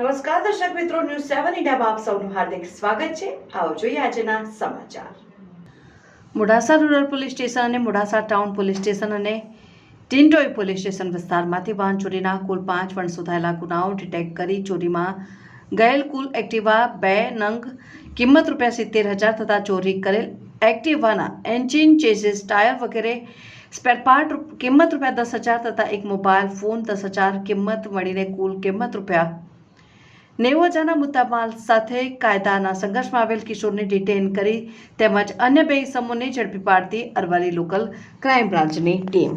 દર્શક મિત્રો ન્યૂઝ સેવન ઇન્ડિયામાં આપ સૌનું હાર્દિક સ્વાગત છે. આવો જોઈએ આજના સમાચાર. મોડાસા રૂરલ પોલીસ સ્ટેશન અને મોડાસા ટાઉન પોલીસ સ્ટેશન અને ટિન્ટોઈ પોલીસ સ્ટેશન વિસ્તારમાંથી વાહન ચોરીના કુલ પાંચ વણ શોધાયેલા ગુનાઓ ડિટેક્ટ કરી ચોરીમાં ગયેલ કુલ એક્ટિવા બે નંગ કિંમત રૂપિયા સિત્તેર હજાર તથા ચોરી કરેલ એક્ટિવાના એન્જિન ચેસીસ, ટાયર વગેરે સ્પેરપાર્ટ રૂપ- કિંમત રૂપિયા દસ હજાર તથા એક મોબાઈલ ફોન દસ હજાર કિંમત મળીને કુલ કિંમત રૂપિયા નેવું હજારના મુદ્દામાલ સાથે કાયદાના સંઘર્ષમાં આવેલ કિશોરને ડિટેન કરી તેમજ અન્ય બે ઇસમોને ઝડપી પાડતી અરવલ્લી લોકલ ક્રાઇમ બ્રાન્ચની team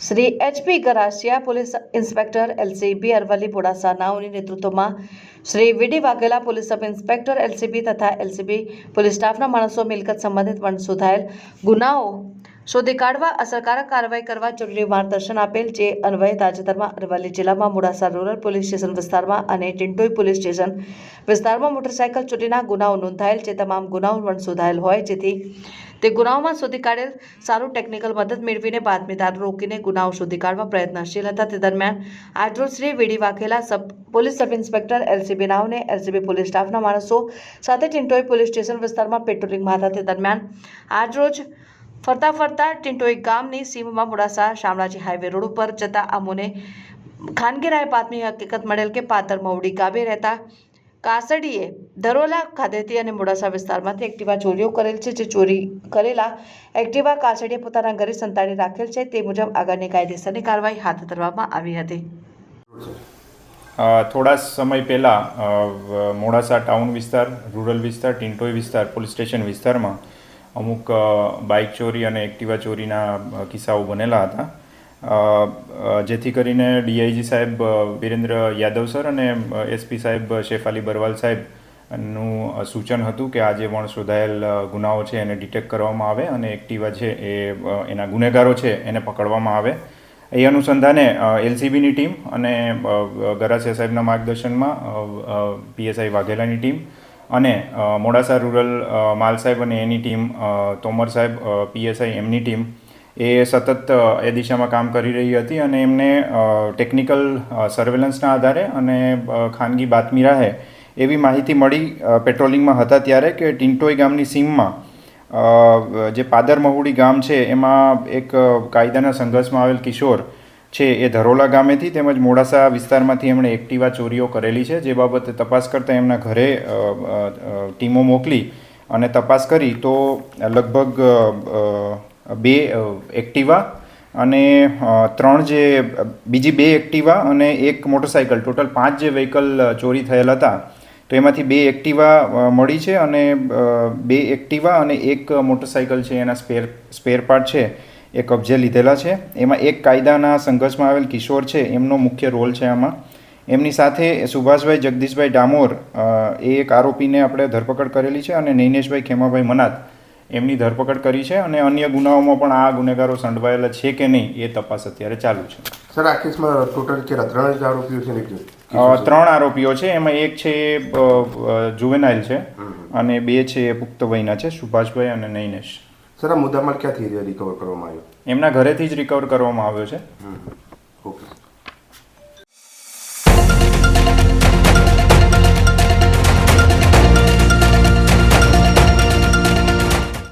Shri HP Garasiya police inspector LCB Aravalli Bodasa નાઓની નેતૃત્વમાં Shri VD Vaghela police sub inspector LCB તથા એલસીબી પોલીસ સ્ટાફના માણસો મિલકત સંબંધિત પણ શોધાયેલ ગુનાઓ શોધી કાઢવા અસરકારક કાર્યવાહી કરવા જરૂરી માર્ગદર્શન આપેલ જે અન્વયે તાજેતરમાં અરવલ્લી જિલ્લામાં મોડાસા રૂરલ પોલીસ સ્ટેશન વિસ્તારમાં અને ટિન્ટોઈ પોલીસ સ્ટેશન વિસ્તારમાં મોટરસાયકલ ચોરીના ગુનાઓ નોંધાયેલ જે તમામ ગુનાઓ પણ શોધાયેલ હોય જેથી તે ગુનાઓમાં શોધી કાઢેલ સારું ટેકનિકલ મદદ મેળવીને બાતમીદાર રોકીને ગુનાઓ શોધી કાઢવા પ્રયત્નશીલ હતા. તે દરમિયાન આજરોજ Shri VD Vaghela sub police sub inspector LCB નાવને LCB police સ્ટાફના માણસો સાથે ટિન્ટોઈ પોલીસ સ્ટેશન વિસ્તારમાં પેટ્રોલિંગમાં હતા. તે દરમિયાન આજરોજ ફરતા ફરતા ટિન્ટોઈ ગામની સીમમાં મોડાસા શામળાજી હાઈવે રોડ ઉપર જતા અમુને ખાનગી રાય પાતની હકીકત મળેલ કે પાતર મવડી ગામે રહેતા કાસડીએ ધરોલા ખાતેથી અને મોડાસા વિસ્તારમાંથી એક્ટિવા ચોરીઓ કરેલ છે, જે ચોરી કરેલા એક્ટિવા કાસડીએ પોતાના ઘરે સંતાડી રાખેલ છે, તે મુજબ આગળની કાયદેસરની કાર્યવાહી હાથ ધરવામાં આવી હતી. થોડા સમય પહેલાં મોડાસા ટાઉન વિસ્તાર, રૂરલ વિસ્તાર ટિન્ટોઈ વિસ્તાર, પોલીસ સ્ટેશન વિસ્તારમાં અમુક બાઇક ચોરી અને એક્ટિવા ચોરીના કિસ્સાઓ બનેલા હતા. જેથી કરીને ડીઆઈજી સાહેબ વિરેન્દ્ર યાદવ સર અને એસપી સાહેબ શેફાલી બરવાલ સાહેબનું સૂચન હતું કે આ જે પણ શોધાયેલ ગુનાઓ છે એને ડિટેક્ટ કરવામાં આવે અને એક્ટિવા છે એ એના ગુનેગારો છે એને પકડવામાં આવે. એ અનુસંધાને એલસીબીની ટીમ અને ગરાસિયા સાહેબના માર્ગદર્શનમાં પીએસઆઈ વાઘેલાની ટીમ અને મોડાસા રૂરલ માલ સાહેબ અને એની ટીમ તોમર સાહેબ પીએસઆઈ એમની ટીમ, એ સતત એ દિશામાં કામ કરી રહી હતી અને એમને ટેકનિકલ સર્વેલન્સના આધારે અને ખાનગી બાતમી રાહે એવી માહિતી મળી પેટ્રોલિંગમાં હતા ત્યારે કે ટિન્ટોઈ ગામની સીમમાં જે પાદર મહુડી ગામ છે, એમાં એક કાયદાના સંઘર્ષમાં આવેલ કિશોર છે એ ધરોલા ગામેથી તેમજ મોડાસા વિસ્તારમાંથી એમણે એક્ટિવા ચોરીઓ કરેલી છે, જે બાબતે તપાસ કરતાં એમના ઘરે ટીમો મોકલી અને તપાસ કરી તો લગભગ બે એક્ટિવા અને ત્રણ જે, બીજી બે એક્ટિવા અને એક મોટરસાઇકલ ટોટલ પાંચ જે વ્હીકલ ચોરી થયેલ હતા, તો એમાંથી બે એક્ટિવા મળી છે અને બે એક્ટિવા અને એક મોટરસાઇકલ છે, એના સ્પેર સ્પેર પાર્ટ છે. એ કબજે લીધેલા છે. એમાં એક કાયદાના સંઘર્ષમાં આવેલ કિશોર છે એમનો મુખ્ય રોલ છે આમાં. એમની સાથે સુભાષભાઈ જગદીશભાઈ ડામોર એ એક આરોપીને આપણે ધરપકડ કરેલી છે અને નૈનેશભાઈ ખેમાભાઈ મનાત એમની ધરપકડ કરી છે અને અન્ય ગુનાઓમાં પણ આ ગુનેગારો સંડવાયેલા છે કે નહીં એ તપાસ અત્યારે ચાલુ છે. સર આ કેસમાં ટોટલ કેટલા? ત્રણ જ આરોપીઓ છે ત્રણ આરોપીઓ છે. એમાં એક છે જુવેનાઇલ છે અને બે છે એ પુખ્ત વયના છે સુભાષભાઈ અને નૈનેશ. સર આ મુદ્દામાલ ક્યાંથી રિકવર કરવામાં આવ્યો? એમના ઘરેથી જ રિકવર કરવામાં આવ્યો છે. ઓકે